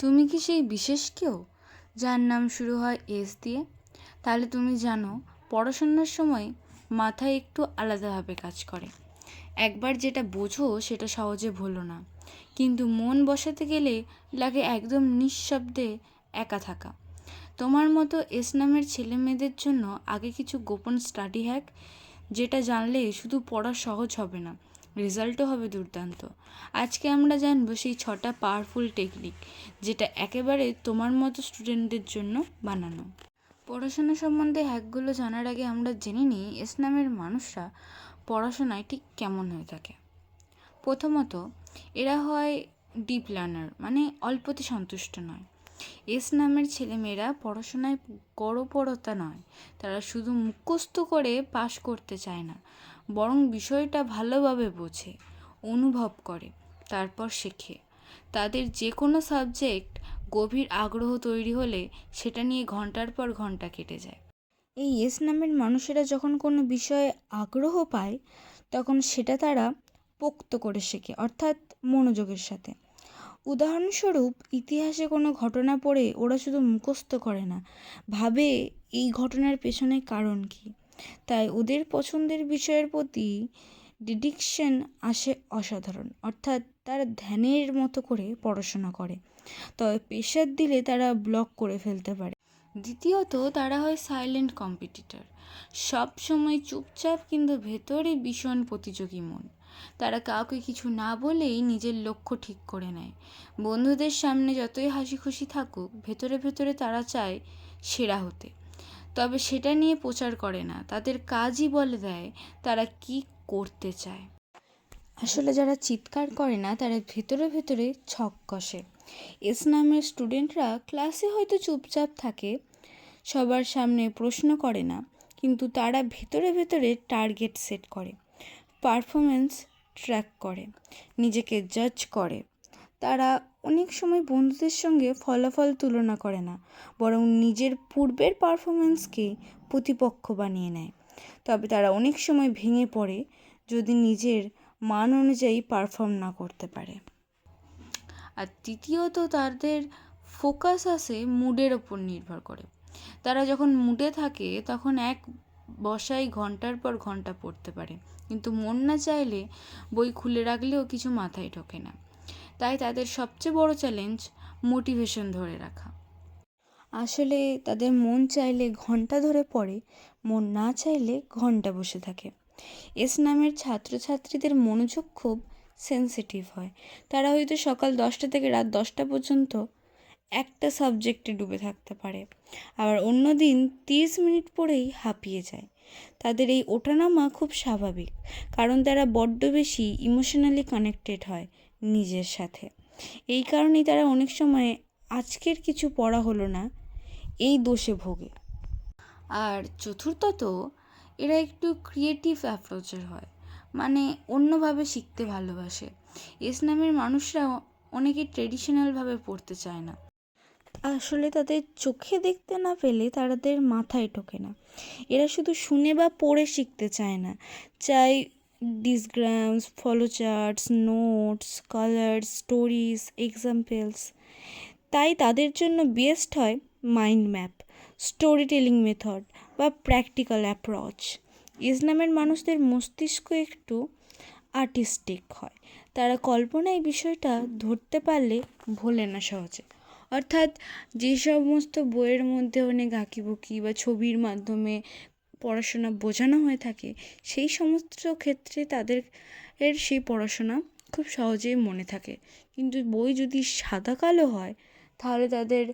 তুমি কি সেই বিশেষ কেউ? যার নাম শুরু হয় এস দিয়ে। তাহলে তুমি জানো, পড়াশোনার সময় মাথায় একটু আলাদাভাবে কাজ করে। একবার যেটা বোঝো সেটা সহজে ভোলো না। কিন্তু মন বসাতে গেলে লাগে একদম নিঃশব্দে একা থাকা। তোমার মতো এস নামের ছেলে মেয়েদের জন্য আগে কিছু গোপন স্টাডি হ্যাক, যেটা জানলে শুধু পড়া সহজ হবে না। রেজাল্টও হবে দুর্দান্ত। আজকে আমরা জানব সেই ছটা পাওয়ারফুল টেকনিক যেটা একেবারে তোমার মতো স্টুডেন্টদের জন্য বানানো। পড়াশোনা সম্বন্ধে হ্যাকগুলো জানার আগে আমরা জেনে নিই এস নামের মানুষরা পড়াশোনায় ঠিক কেমন হয়ে থাকে। প্রথমত, এরা হয় ডিপ লার্নার মানে অল্পতে সন্তুষ্ট নয়। এস নামের ছেলেমেয়েরা পড়াশোনায় গড়পড়তা নয়, তারা শুধু মুখস্থ করে পাশ করতে চায় না। বরং বিষয়টা ভালোভাবে বোঝে, অনুভব করে, তারপর শেখে। তাদের যে কোনো সাবজেক্ট গভীর আগ্রহ তৈরি হলে সেটা নিয়ে ঘণ্টার পর ঘণ্টা কেটে যায়। এই এস নামের মানুষেরা যখন কোনো বিষয়ে আগ্রহ পায়, তখন সেটা তারা পোক্ত করে শেখে, অর্থাৎ মনোযোগের সাথে। উদাহরণস্বরূপ, ইতিহাসে কোনো ঘটনা পড়ে ওরা শুধু মুখস্থ করে না, ভাবে এই ঘটনার পেছনে কারণ কী? তাই ওদের পছন্দের বিষয়ের প্রতি ডিডিকশন আসে অসাধারণ। অর্থাৎ তারা ধ্যানের মতো করে পড়াশোনা করে। তবে প্রেশার দিলে তারা ব্লক করে ফেলতে পারে। দ্বিতীয়ত, তারা হয় সাইলেন্ট কম্পিটিটর সব সময় চুপচাপ কিন্তু ভেতরে ভীষণ প্রতিযোগী মন। তারা কাউকে কিছু না বলেই নিজের লক্ষ্য ঠিক করে নেয়। বন্ধুদের সামনে যতই হাসি খুশি থাকুক, ভেতরে ভেতরে তারা চায় সেরা হতে। তবে সেটা নিয়ে প্রচার করে না। তাদের কাজই বলে দেয় তারা কি করতে চায়। আসলে যারা চিৎকার করে না, তারা ভেতরে ভেতরে ছক কষে। এস নামের স্টুডেন্টরা ক্লাসে হয়তো চুপচাপ থাকে, সবার সামনে প্রশ্ন করে না, কিন্তু তারা ভেতরে ভেতরে টার্গেট সেট করে পারফরমেন্স ট্র্যাক করে, নিজেকে জাজ করে। তারা অনেক সময় বন্ধুদের সঙ্গে ফলাফল তুলনা করে না, বরং নিজের পূর্বের পারফরমেন্সকে প্রতিপক্ষ বানিয়ে নেয়। তবে তারা অনেক সময় ভেঙে পড়ে যদি নিজের মান অনুযায়ী পারফর্ম না করতে পারে। আর তৃতীয়ত তাদের ফোকাস আসে মুডের ওপর নির্ভর করে। তারা যখন মুডে থাকে, তখন এক বসাই ঘণ্টার পর ঘণ্টা পড়তে পারে। কিন্তু মন না চাইলে বই খুলে রাখলেও কিছু মাথায় ঢোকে না। তাই তাদের সবচেয়ে বড় চ্যালেঞ্জ মোটিভেশন ধরে রাখা। আসলে তাদের মন চাইলে ঘণ্টা ধরে পড়ে, মন না চাইলে ঘণ্টা বসে থাকে। এস নামের ছাত্রছাত্রীদের মনোযোগ খুব সেন্সিটিভ হয়। তারা হয়তো সকাল দশটা থেকে রাত দশটা পর্যন্ত একটা সাবজেক্টে ডুবে থাকতে পারে। আবার অন্য দিন তিরিশ মিনিট পরেই হাঁপিয়ে যায়। তাদের এই ওঠানামা খুব স্বাভাবিক, কারণ তারা বড্ড বেশি ইমোশনালি কানেক্টেড হয়। নিজের সাথে। এই কারণেই তারা অনেক সময় আজকের কিছু পড়া হলো না এই দোষে ভোগে। আর চতুর্থত এরা একটু ক্রিয়েটিভ অ্যাপ্রোচের হয় মানে অন্যভাবে শিখতে ভালোবাসে। এস নামের মানুষরা অনেকে ট্রেডিশনালভাবে পড়তে চায় না। আসলে তাদের চোখে দেখতে না পেলে তাদের মাথায় ঢোকে না। এরা শুধু শুনে বা পড়ে শিখতে চায় না চাই diagrams charts notes colours stories examples তাই তাদের জন্য বেস্ট হয় mind map story telling method বা প্র্যাকটিক্যাল অ্যাপ্রোচ ইসলামের মানুষদের মস্তিষ্ক একটু আর্টিস্টিক হয়। তারা কল্পনায় বিষয়টা ধরতে পারলে ভোলে না সহজে। অর্থাৎ যে সমস্ত বইয়ের মধ্যে অনেক আঁকিবুকি বা ছবির মাধ্যমে পড়াশোনা বোঝানো হয়ে থাকে, সেই সমস্ত ক্ষেত্রে তাদের এর সেই পড়াশোনা খুব সহজেই মনে থাকে। কিন্তু বই যদি সাদা কালো হয়, তাহলে তাদের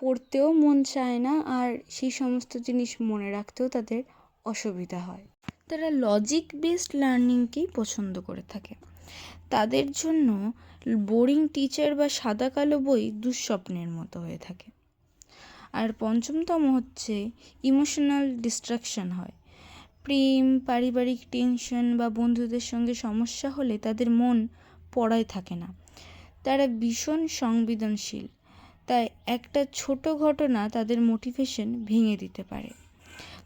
পড়তেও মন চায় না আর সেই সমস্ত জিনিস মনে রাখতেও তাদের অসুবিধা হয়। তারা লজিক বেসড লার্নিংকেই পছন্দ করে থাকে। তাদের জন্য বোরিং টিচার বা সাদা কালো বই দুঃস্বপ্নের মতো হয়ে থাকে। আর পঞ্চমতম হচ্ছে ইমোশনাল ডিস্ট্রাকশন হয়। প্রেম, পারিবারিক টেনশন বা বন্ধুদের সঙ্গে সমস্যা হলে তাদের মন পড়ায় থাকে না। তারা ভীষণ সংবেদনশীল। তাই একটা ছোট ঘটনা তাদের মোটিভেশন ভেঙে দিতে পারে।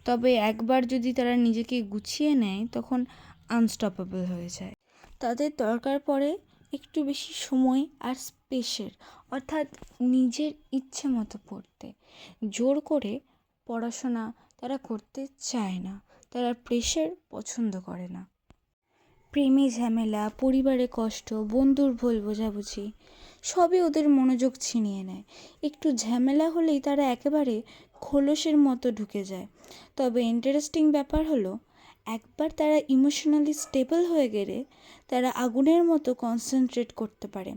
তবে একবার যদি তারা নিজেকে গুছিয়ে নেয়, তখন আনস্টপেবল হয়ে যায়। তাদের দরকার পড়ে একটু বেশি সময় আর স্পেসের, অর্থাৎ নিজের ইচ্ছে মতো পড়তে। জোর করে পড়াশোনা তারা করতে চায় না, তারা প্রেশার পছন্দ করে না। প্রেমে ঝামেলা, পরিবারে কষ্ট, বন্ধুর ভুল বোঝাবুঝি, সবই ওদের মনোযোগ ছিনিয়ে নেয়। একটু ঝামেলা হলেই তারা একেবারে খোলসের মতো ঢুকে যায়। তবে ইন্টারেস্টিং ব্যাপার হলো একবার তারা ইমোশনালি স্টেবল হয়ে গেলে তারা আগুনের মতো কনসেন্ট্রেট করতে পারে।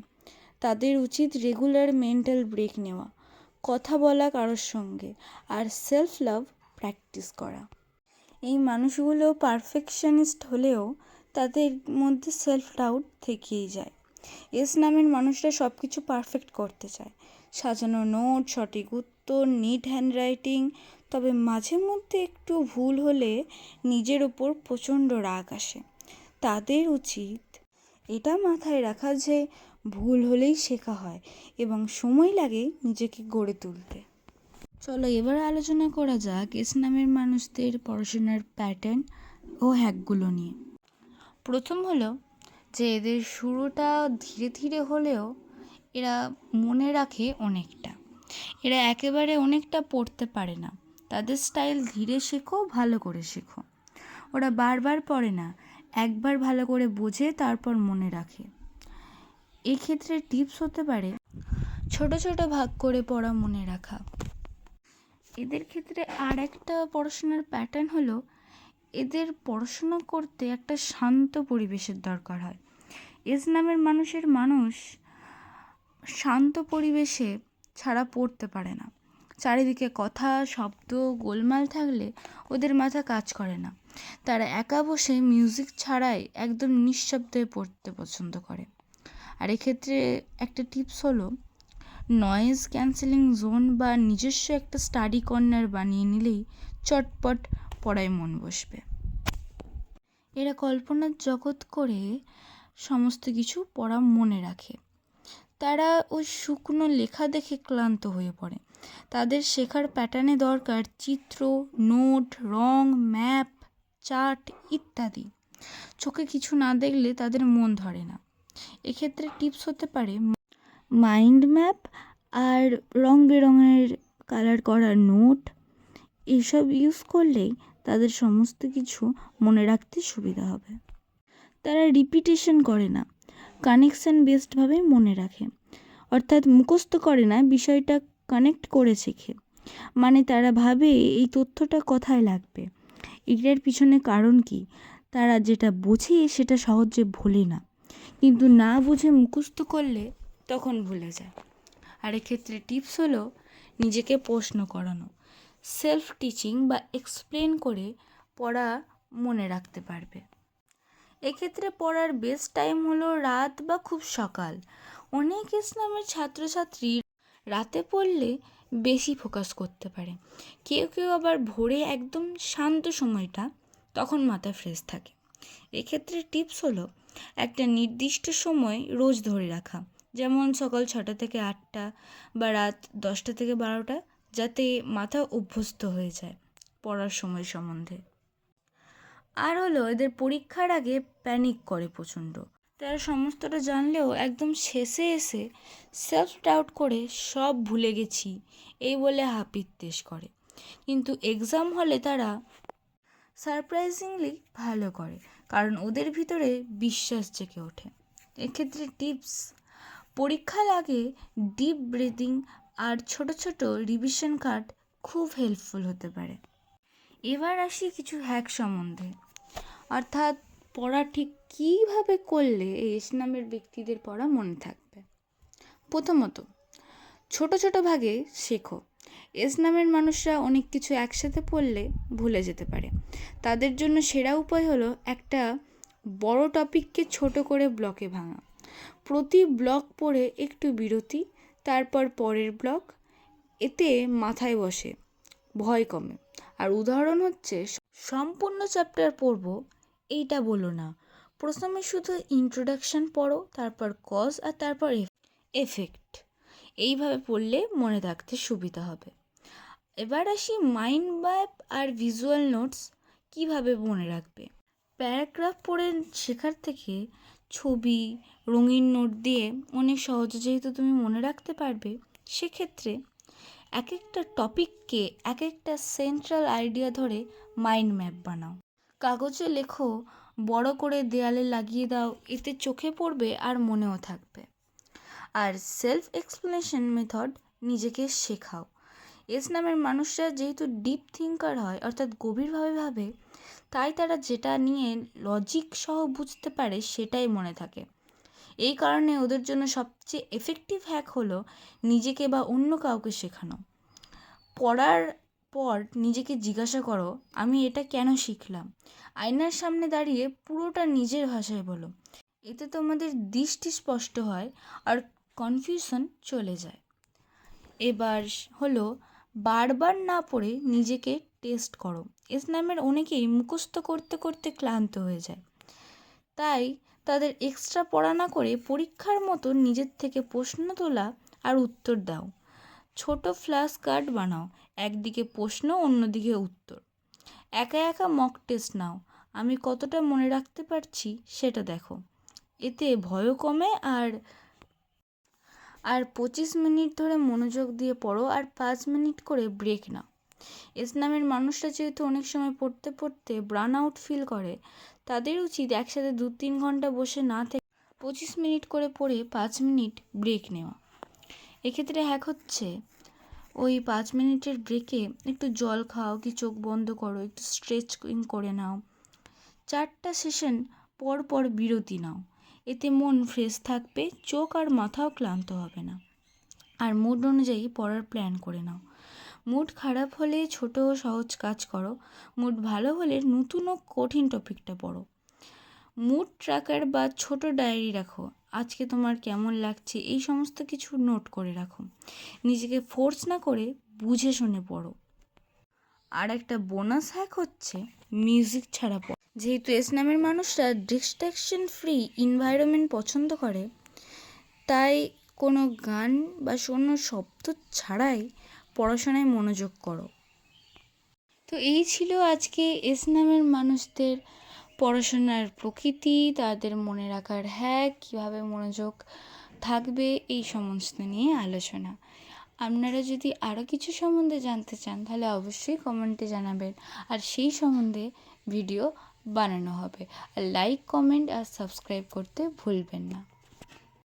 তাদের উচিত রেগুলার মেন্টাল ব্রেক নেওয়া, কথা বলা কারোর সঙ্গে, আর সেলফ লাভ প্র্যাকটিস করা। এই মানুষগুলো পারফেকশনিস্ট হলেও তাদের মধ্যে সেলফ ডাউট থেকেই যায়। এস নামের মানুষরা সব কিছু পারফেক্ট করতে চায়। সাজানো নোট সঠিক উত্তর নিট হ্যান্ডরাইটিং তবে মাঝে মধ্যে একটু ভুল হলে নিজের ওপর প্রচণ্ড রাগ আসে। তাদের উচিত এটা মাথায় রাখা যে ভুল হলেই শেখা হয় এবং সময় লাগে নিজেকে গড়ে তুলতে। চলো এবার আলোচনা করা যাক এস নামের মানুষদের পড়াশোনার প্যাটার্ন ও হ্যাকগুলো নিয়ে। প্রথম হলো যে এদের শুরুটা ধীরে ধীরে হলেও এরা মনে রাখে অনেকটা। এরা একেবারে অনেকটা পড়তে পারে না। তাদের স্টাইল ধীরে শেখো, ভালো করে শেখো। ওরা বারবার পড়ে না, একবার ভালো করে বোঝে, তারপর মনে রাখে। এক্ষেত্রে টিপস হতে পারে, ছোট ছোট ভাগ করে পড়া মনে রাখা। এদের ক্ষেত্রে আর একটা পড়াশোনার প্যাটার্ন হলো, এদের পড়াশোনা করতে একটা শান্ত পরিবেশের দরকার হয়। এস নামের মানুষের মানুষ শান্ত পরিবেশে ছাড়া পড়তে পারে না। চারিদিকে কথা, শব্দ, গোলমাল থাকলে ওদের মাথা কাজ করে না। তারা একা বসে মিউজিক ছাড়াই একদম নিঃশব্দে পড়তে পছন্দ করে। আর এক্ষেত্রে একটা টিপস হলো নয়েজ ক্যান্সেলিং জোন বা নিজস্ব একটা স্টাডি কর্নার বানিয়ে নিলেই চটপট পড়ায় মন বসবে। এরা কল্পনার জগৎ করে সমস্ত কিছু পড়া মনে রাখে। তারা ওই শুকনো লেখা দেখে ক্লান্ত হয়ে পড়ে। তাদের শেখার প্যাটার্নে দরকার চিত্র, নোট, রং ম্যাপ চার্ট ইত্যাদি। চোখে কিছু না দেখলে তাদের মন ধরে না। এক্ষেত্রে টিপস হতে পারে মাইন্ড ম্যাপ আর রং বেরঙের কালার করা নোট। এসব ইউজ করলেই তাদের সমস্ত কিছু মনে রাখতে সুবিধা হবে। তারা রিপিটেশন করে না কানেকশান বেসডভাবেই মনে রাখে। অর্থাৎ মুখস্থ করে না বিষয়টা কানেক্ট করে শেখে মানে তারা ভাবে এই তথ্যটা কথায় লাগবে। এটার পিছনে কারণ কি? তারা যেটা বোঝে সেটা সহজে ভোলে না। কিন্তু না বুঝে মুখস্থ করলে তখন ভুলে যায়। আর এক্ষেত্রে টিপস হলো নিজেকে প্রশ্ন করানো। সেলফ টিচিং বা এক্সপ্লেন করে পড়া মনে রাখতে পারবে। এক্ষেত্রে পড়ার বেস্ট টাইম হলো রাত বা খুব সকাল। অনেক ইসলামের ছাত্রছাত্রী রাতে পড়লে বেশি ফোকাস করতে পারে। কেউ কেউ আবার ভোরে একদম শান্ত সময়টা তখন মাথা ফ্রেশ থাকে। এক্ষেত্রে টিপস হলো একটা নির্দিষ্ট সময় রোজ ধরে রাখা। যেমন সকাল ছটা থেকে আটটা বা রাত দশটা থেকে বারোটা যাতে মাথা অভ্যস্ত হয়ে যায় পড়ার সময় সম্বন্ধে। আর হলো এদের পরীক্ষার আগে প্যানিক করে প্রচণ্ড। তারা সমস্তটা জানলেও একদম শেষে এসে সেলফ ডাউট করে সব ভুলে গেছি, এই বলে হাপিত্তেশ করে। কিন্তু এক্সাম হলে তারা সারপ্রাইজিংলি ভালো করে, কারণ ওদের ভিতরে বিশ্বাস জেগে ওঠে। এক্ষেত্রে টিপস পরীক্ষার আগে ডিপ ব্রিদিং আর ছোট ছোট রিভিশন কার্ড খুব হেল্পফুল হতে পারে। এবার আসি কিছু হ্যাক সম্বন্ধে। অর্থাৎ পড়া ঠিক কীভাবে করলে এই এস নামের ব্যক্তিদের পড়া মনে থাকবে? প্রথমত, ছোট ছোট ভাগে শেখো। এস নামের মানুষরা অনেক কিছু একসাথে পড়লে ভুলে যেতে পারে। তাদের জন্য সেরা উপায় হলো একটা বড় টপিককে ছোট করে ব্লকে ভাঙা। প্রতি ব্লক পড়ে একটু বিরতি, তারপর পরের ব্লক, এতে মাথায় বসে, ভয় কমে। আর উদাহরণ হচ্ছে, সম্পূর্ণ চ্যাপ্টার পড়ব এইটা বলো না। প্রথমে শুধু ইন্ট্রোডাকশান পড়ো, তারপর কজ আর তারপর এফেক্ট এইভাবে পড়লে মনে রাখতে সুবিধা হবে। এবার আসি মাইন্ড ম্যাপ আর ভিজুয়াল নোটস কীভাবে মনে রাখবে। প্যারাগ্রাফ পড়ে শেখার থেকে ছবি, রঙিন নোট দিয়ে অনেক সহজে। যেহেতু তুমি মনে রাখতে পারবে, সেক্ষেত্রে এক একটা টপিককে এক একটা সেন্ট্রাল আইডিয়া ধরে মাইন্ড ম্যাপ বানাও। কাগজে লেখো, বড় করে দেয়ালে লাগিয়ে দাও, এতে চোখে পড়বে আর মনেও থাকবে। আর সেলফ এক্সপ্লেনেশন মেথড নিজেকে শেখাও। এস নামের মানুষরা যেহেতু ডিপ থিঙ্কার হয়, অর্থাৎ গভীরভাবে ভাবে, তাই তারা যেটা নিয়ে লজিক সহ বুঝতে পারে সেটাই মনে থাকে। এই কারণে ওদের জন্য সবচেয়ে এফেক্টিভ হ্যাক হলো নিজেকে বা অন্য কাউকে শেখানো। পড়ার পর নিজেকে জিজ্ঞাসা করো, আমি এটা কেন শিখলাম? আয়নার সামনে দাঁড়িয়ে পুরোটা নিজের ভাষায় বলো। এতে তোমাদের দৃষ্টি স্পষ্ট হয় আর কনফিউশন চলে যায়। এবার হলো, বারবার না পড়ে নিজেকে টেস্ট করো। এস নামের অনেকেই মুখস্থ করতে করতে ক্লান্ত হয়ে যায়। তাই তাদের এক্সট্রা পড়া না করে পরীক্ষার মতো নিজের থেকে প্রশ্ন তোলা আর উত্তর দাও। ছোট ফ্ল্যাশ কার্ড বানাও, একদিকে প্রশ্ন, অন্যদিকে উত্তর। একা একা মক টেস্ট নাও, আমি কতটা মনে রাখতে পারছি সেটা দেখো। এতে ভয়ও কমে আর আর পঁচিশ মিনিট ধরে মনোযোগ দিয়ে পড়ো আর পাঁচ মিনিট করে ব্রেক নাও। ইসলামের মানুষরা যেহেতু অনেক সময় পড়তে পড়তে ব্রান আউট ফিল করে, তাদের উচিত একসাথে দু তিন ঘণ্টা বসে না থেকে পঁচিশ মিনিট করে পড়ে পাঁচ মিনিট ব্রেক নেওয়া। এক্ষেত্রে হ্যাক হচ্ছে ওই পাঁচ মিনিটের ব্রেকে একটু জল খাও কি চোখ বন্ধ করো, একটু স্ট্রেচিং করে নাও। চারটা সেশন পর পর বিরতি নাও। এতে মন ফ্রেশ থাকবে, চোখ আর মাথাও ক্লান্ত হবে না। আর মুড অনুযায়ী পড়ার প্ল্যান করে নাও। মুড খারাপ হলে ছোট সহজ কাজ করো। মুড ভালো হলে নতুন ও কঠিন টপিকটা পড়ো। মুড ট্র্যাকার বা ছোট ডায়েরি রাখো। আজকে তোমার কেমন লাগছে? এই সমস্ত কিছু নোট করে রাখো। নিজেকে ফোর্স না করে বুঝে শুনে পড়ো। আর একটা বোনাস হ্যাক হচ্ছে মিউজিক ছাড়া পড়ো। যেহেতু নামের মানুষরা ডিস্ট্রাকশন ফ্রি এনভায়রনমেন্ট পছন্দ করে, তাই কোনো গান বা কোনো শব্দ ছাড়াই পড়াশোনায় মনোযোগ করো। তো এই ছিল আজকে এস নামের মানুষদের পড়াশোনার প্রকৃতি, তাদের মনে রাখার হ্যাক কীভাবে মনোযোগ থাকবে, এই সমস্ত নিয়ে আলোচনা। আপনারা যদি আরও কিছু সম্বন্ধে জানতে চান, তাহলে অবশ্যই কমেন্টে জানাবেন। আর সেই সম্বন্ধে ভিডিও বানানো হবে। আর লাইক কমেন্ট আর সাবস্ক্রাইব করতে ভুলবেন না।